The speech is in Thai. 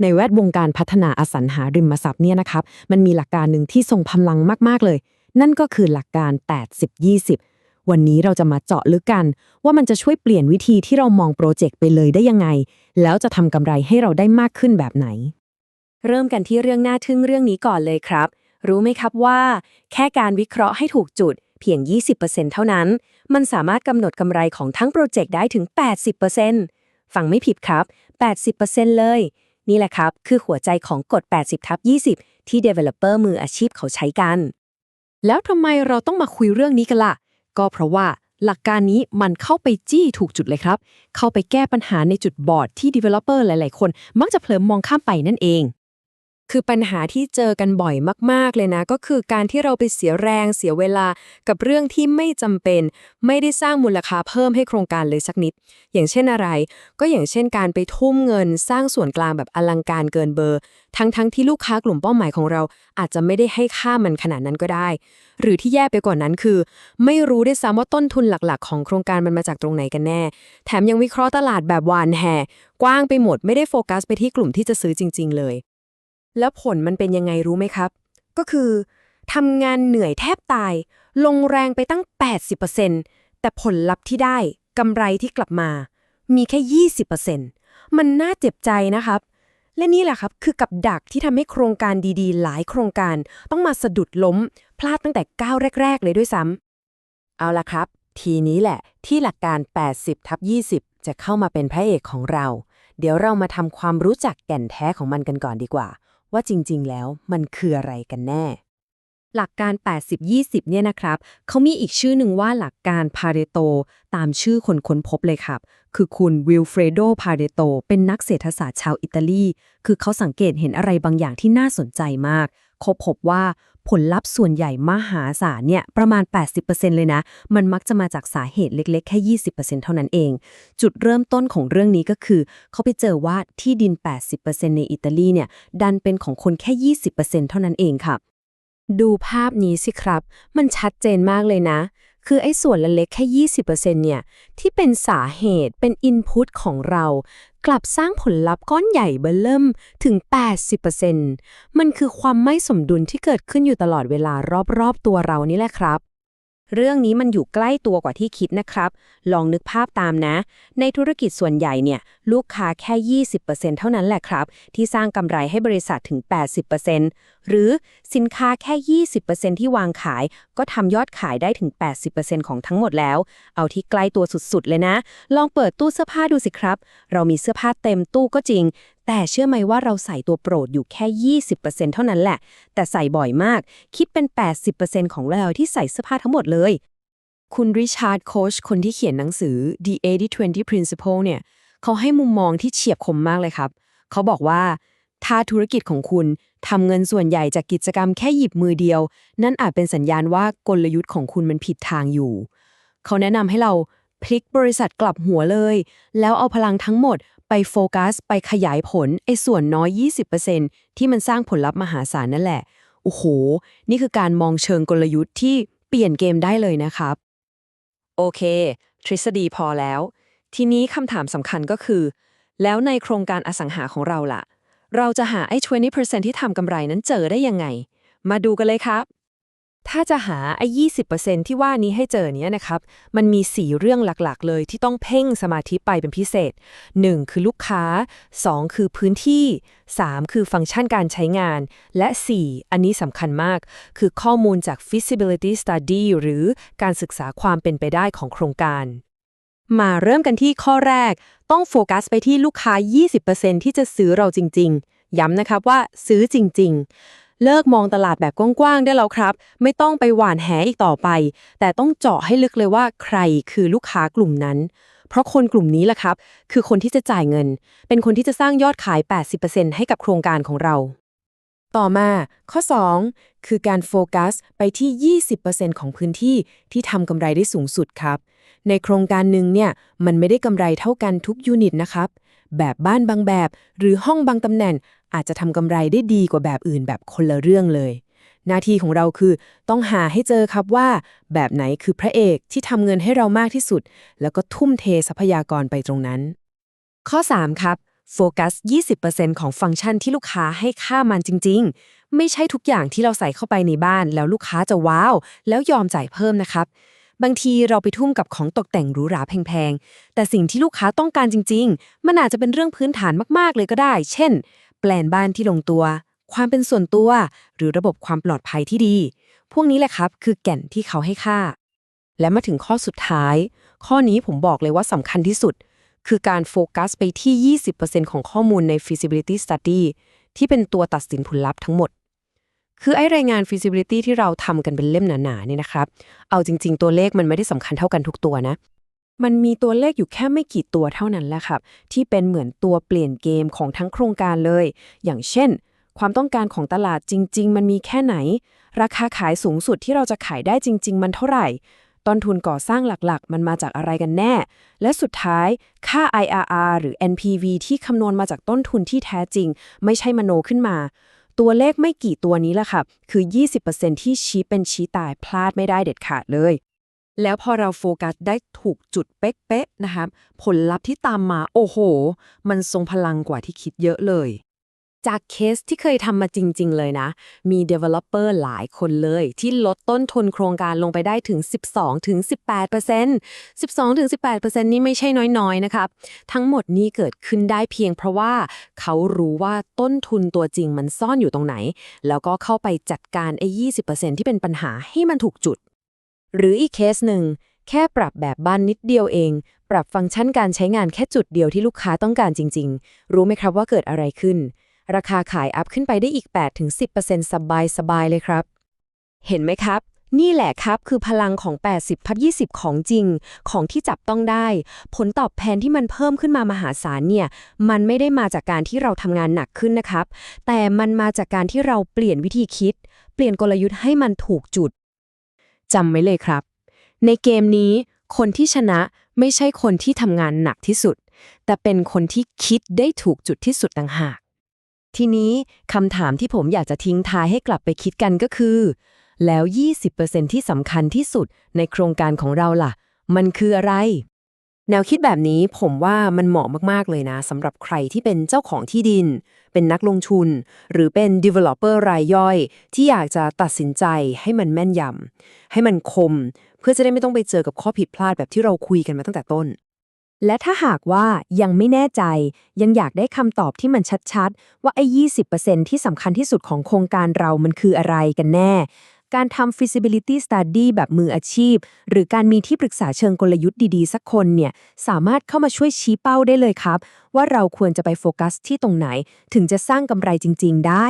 ในแวดวงการพัฒนาอสังหาริมทรัพย์เนี่ยนะครับ มันมีหลักการหนึ่งที่ทรงพลังมาก ๆ เลย นั่นก็คือหลักการ 80-20 วันนี้เราจะมาเจาะลึกกัน ว่ามันจะช่วยเปลี่ยนวิธีที่เรามองโปรเจกต์ไปเลยได้ยังไง แล้วจะทำกำไรให้เราได้มากขึ้นแบบไหน เริ่มกันที่เรื่องน่าทึ่งเรื่องนี้ก่อนเลยครับ รู้ไหมครับว่า แค่การวิเคราะห์ให้ถูกจุดเพียง 20%เท่านั้น มันสามารถกำหนดกำไรของทั้งโปรเจกต์ได้ถึง 80%ฟังไม่ผิดครับ 80%เลย นี่แหละครับ คือหัวใจของกฎ 80ทับ20 ที่ Developer มืออาชีพเขาใช้กัน แล้วทำไมเราต้องมาคุยเรื่องนี้กันล่ะ ก็เพราะว่าหลักการนี้มันเข้าไปจี้ถูกจุดเลยครับ เข้าไปแก้ปัญหาในจุดบอดที่ Developer หลาย ๆ คน มักจะเผลอมองข้ามไปนั่นเอง คือปัญหาที่เจอกันบ่อยมาก ๆ เลยนะ ก็คือการที่เราไปเสียแรงเสียเวลากับเรื่องที่ไม่จำเป็น ไม่ได้สร้างมูลค่าเพิ่มให้โครงการเลยสักนิด อย่างเช่นอะไร ก็อย่างเช่นการไปทุ่มเงินสร้างส่วนกลางแบบอลังการเกินเบอร์ ทั้งๆทที่ลูกค้ากลุ่มเป้าหมายของเรา อาจจะไม่ได้ให้ค่ามันขนาดนั้นก็ได้ หรือที่แย่ไปกว่านั้นคือ ไม่รู้ได้วยซ้ำว่าต้นทุนหลักๆ ของโครงการมันมาจากตรงไหนกันแน่ แถมยังวิเคราะห์ตลาดแบบวานแห่กว้างไปหมดไม่ได้โฟกัสไปที่กลุ่มที่จะซื้อจริง ๆ เลย แล้วผลมันเป็นยังไงรู้ไหมครับ ก็คือทำงานเหนื่อยแทบตาย ลงแรงไปตั้ง 80%แต่ผลลัพธ์ที่ได้กำไรที่กลับมา มีแค่ 20%มันน่าเจ็บใจนะครับ และนี่แหละครับคือกับดักที่ทำให้โครงการดีๆ หลายโครงการ ต้องมาสะดุดล้ม พลาดตั้งแต่ก้าวแรก ๆ เลยด้วยซ้ำเอาละครับ ทีนี้แหละที่หลักการ 80ทับ20 จะเข้ามาเป็นพระเอกของเรา เดี๋ยวเรามาทำความรู้จักแก่นแท้ของมันกันก่อนดีกว่า ว่าจริงๆ แล้วมันคืออะไรกันแน่ หลักการ 80-20 เนี่ยนะครับ เขามีอีกชื่อหนึ่งว่าหลักการพาเรโต ตามชื่อคนค้นพบเลยครับ คือคุณวิลเฟรโดพาเรโตเป็นนักเศรษฐศาสตร์ชาวอิตาลี คือเขาสังเกตเห็นอะไรบางอย่างที่น่าสนใจมาก เขาพบว่าผลลัพธ์ส่วนใหญ่มหาศาลเนี่ยประมาณ 80%เลยนะ มันมักจะมาจากสาเหตุเล็กๆ แค่ 20%เท่านั้นเอง จุดเริ่มต้นของเรื่องนี้ก็คือ เขาไปเจอว่าที่ดิน 80%ในอิตาลีเนี่ยดันเป็นของคนแค่ 20%เท่านั้นเองค่ะ ดูภาพนี้สิครับ มันชัดเจนมากเลยนะ คือไอ้ส่วนละเล็กแค่ 20%เนี่ย ที่เป็นสาเหตุเป็นอินพุตของเรา กลับสร้างผลลัพธ์ก้อนใหญ่เบ้อเริ่มถึง 80%มันคือความไม่สมดุลที่เกิดขึ้นอยู่ตลอดเวลารอบๆตัวเรานี่แหละครับ เรื่องนี้มันอยู่ใกล้ตัวกว่าที่คิดนะครับ ลองนึกภาพตามนะ ในธุรกิจส่วนใหญ่เนี่ย ลูกค้าแค่ 20%เท่านั้นแหละครับ ที่สร้างกำไรให้บริษัทถึง 80%หรือสินค้าแค่ 20%ที่วางขาย ก็ทำยอดขายได้ถึง 80%ของทั้งหมดแล้ว เอาที่ใกล้ตัวสุดๆเลยนะ ลองเปิดตู้เสื้อผ้าดูสิครับ เรามีเสื้อผ้าเต็มตู้ก็จริง แต่เชื่อไหมว่าเราใส่ตัวโปรดอยู่แค่ 20%เท่านั้นแหละ แต่ใส่บ่อยมาก คิดเป็น 80%ของเราที่ใส่เสื้อผ้าทั้งหมดเลย คุณริชาร์ดโคชคนที่เขียนหนังสือ The 80-20 Principle เนี่ย เขาให้มุมมองที่เฉียบคมมากเลยครับ เขาบอกว่า ถ้าธุรกิจของคุณทำเงินส่วนใหญ่จากกิจกรรมแค่หยิบมือเดียว นั่นอาจเป็นสัญญาณว่ากลยุทธ์ของคุณมันผิดทางอยู่ เขาแนะนำให้เราพลิกบริษัทกลับหัวเลย แล้วเอาพลังทั้งหมด ไปโฟกัส ไปขยายผลไอ้ส่วนน้อย 20%ที่มันสร้างผลลัพธ์มหาศาลนั่นแหละ โอ้โห นี่คือการมองเชิงกลยุทธ์ที่เปลี่ยนเกมได้เลยนะครับ โอเค ทฤษฎีพอแล้ว ทีนี้คำถามสำคัญก็คือ แล้วในโครงการอสังหาของเราล่ะ เราจะหาไอ้ 20%ที่ทำกำไรนั้นเจอได้ยังไง มาดูกันเลยครับ ถ้าจะหาไอ้20%ที่ว่านี้ให้เจอเนี้ยนะครับ มันมี4เรื่องหลักๆ เลยที่ต้องเพ่งสมาธิไปเป็นพิเศษ 1. คือลูกค้า 2. คือพื้นที่ 3. คือฟังก์ชันการใช้งาน และ 4. อันนี้สำคัญมาก คือข้อมูลจาก feasibility study หรือการศึกษาความเป็นไปได้ของโครงการ มาเริ่มกันที่ข้อแรก ต้องโฟกัสไปที่ลูกค้า 20%ที่จะซื้อเราจริง ๆ ย้ำนะครับว่าซื้อจริง ๆ เลิกมองตลาดแบบกว้างๆได้แล้วครับ ไม่ต้องไปหวานแหอีกต่อไป แต่ต้องเจาะให้ลึกเลยว่าใครคือลูกค้ากลุ่มนั้น เพราะคนกลุ่มนี้แหละครับ คือคนที่จะจ่ายเงิน เป็นคนที่จะสร้างยอดขาย 80%ให้กับโครงการของเรา ต่อมาข้อ 2 คือการโฟกัสไปที่ 20%ของพื้นที่ที่ทำกำไรได้สูงสุดครับ ในโครงการหนึ่งเนี่ยมันไม่ได้กำไรเท่ากันทุกยูนิตนะครับแบบบ้านบางแบบ หรือห้องบางตำแหน่ง อาจจะทำกำไรได้ดีกว่าแบบอื่นแบบคนละเรื่องเลย หน้าที่ของเราคือต้องหาให้เจอครับว่า แบบไหนคือพระเอกที่ทำเงินให้เรามากที่สุด แล้วก็ทุ่มเททรัพยากรไปตรงนั้น ข้อ 3 ครับโฟกัส 20%ของฟังก์ชันที่ลูกค้าให้ค่ามันจริง ๆ ไม่ใช่ทุกอย่างที่เราใส่เข้าไปในบ้าน แล้วลูกค้าจะว้าว แล้วยอมจ่ายเพิ่มนะครับ บางทีเราไปทุ่มกับของตกแต่งหรูหราแพง ๆ แต่สิ่งที่ลูกค้าต้องการจริง ๆ มันอาจจะเป็นเรื่องพื้นฐานมาก ๆ เลยก็ได้ เช่น ลนบ้านที่ลงตัว ความเป็นส่วนตัว หรือระบบความปลอดภัยที่ดี พวกนี้แหละครับ คือแก่นที่เขาให้ค่า และมาถึงข้อสุดท้าย ข้อนี้ผมบอกเลยว่าสำคัญที่สุด คือการโฟกัสไปที่ 20%ของข้อมูลใน feasibility study ที่เป็นตัวตัดสินผลลัพธ์ทั้งหมด คือไอ้รายงาน feasibility ที่เราทำกันเป็นเล่มหนาๆเนี่ยนะครับ เอาจริง ๆ ตัวเลขมันไม่ได้สำคัญเท่ากันทุกตัวนะ มันมีตัวเลขอยู่แค่ไม่กี่ตัวเท่านั้นแหละครับ ที่เป็นเหมือนตัวเปลี่ยนเกมของทั้งโครงการเลย อย่างเช่น ความต้องการของตลาดจริง ๆ มันมีแค่ไหน ราคาขายสูงสุดที่เราจะขายได้จริง ๆ มันเท่าไหร่ ต้นทุนก่อสร้างหลักๆ มันมาจากอะไรกันแน่ และสุดท้ายค่า IRR หรือ NPV ที่คำนวณมาจากต้นทุนที่แท้จริง ไม่ใช่มโนขึ้นมาตัวเลขไม่กี่ตัวนี้แหละค่ะ คือ 20%ที่ชี้เป็นชี้ตายพลาดไม่ได้เด็ดขาดเลย แล้วพอเราโฟกัสได้ถูกจุดเป๊ะๆนะครับผลลัพธ์ที่ตามมาโอ้โห มันทรงพลังกว่าที่คิดเยอะเลย จากเคสที่เคยทำมาจริง ๆ เลยนะ มี Developer หลายคนเลย ที่ลดต้นทุนโครงการลงไปได้ถึง 12-18% 12-18%นี่ไม่ใช่น้อย ๆ นะครับ ทั้งหมดนี้เกิดขึ้นได้เพียงเพราะว่าเขารู้ว่าต้นทุนตัวจริงมันซ่อนอยู่ตรงไหน แล้วก็เข้าไปจัดการไอ้20%ที่เป็นปัญหาให้มันถูกจุด หรืออีกเคสหนึ่ง แค่ปรับแบบบ้านนิดเดียวเอง ปรับฟังก์ชันการใช้งานแค่จุดเดียวที่ลูกค้าต้องการจริง ๆ รู้ไหมครับว่าเกิดอะไรขึ้น ราคาขายอัพขึ้นไปได้อีก 8-10%สบายสบายๆเลยครับ เห็นไหมครับนี่แหละครับคือพลังของ 80 พับ 20 ของจริง ของที่จับต้องได้ ผลตอบแทนที่มันเพิ่มขึ้นมามหาศาลเนี่ย มันไม่ได้มาจากการที่เราทำงานหนักขึ้นนะครับ แต่มันมาจากการที่เราเปลี่ยนวิธีคิด เปลี่ยนกลยุทธ์ให้มันถูกจุด จำไว้เลยครับ ในเกมนี้ คนที่ชนะไม่ใช่คนที่ทำงานหนักที่สุด แต่เป็นคนที่คิดได้ถูกจุดที่สุดต่างหาก ทีนี้คำถามที่ผมอยากจะทิ้งท้ายให้กลับไปคิดกันก็คือ แล้ว 20%ที่สำคัญที่สุดในโครงการของเราล่ะ มันคืออะไร แนวคิดแบบนี้ผมว่ามันเหมาะมาก ๆ เลยนะสำหรับใครที่เป็นเจ้าของที่ดิน เป็นนักลงทุน หรือเป็น developer รายย่อย ที่อยากจะตัดสินใจให้มันแม่นยำให้มันคม เพื่อจะได้ไม่ต้องไปเจอกับข้อผิดพลาดแบบที่เราคุยกันมาตั้งแต่ต้น และถ้าหากว่ายังไม่แน่ใจ ยังอยากได้คำตอบที่มันชัด ๆ ว่าไอ้ 20%ที่สำคัญที่สุดของโครงการเรามันคืออะไรกันแน่ การทำ feasibility study แบบมืออาชีพ หรือการมีที่ปรึกษาเชิงกลยุทธ์ดีๆ สักคนเนี่ย สามารถเข้ามาช่วยชี้เป้าได้เลยครับ ว่าเราควรจะไปโฟกัสที่ตรงไหน ถึงจะสร้างกำไรจริง ๆ ได้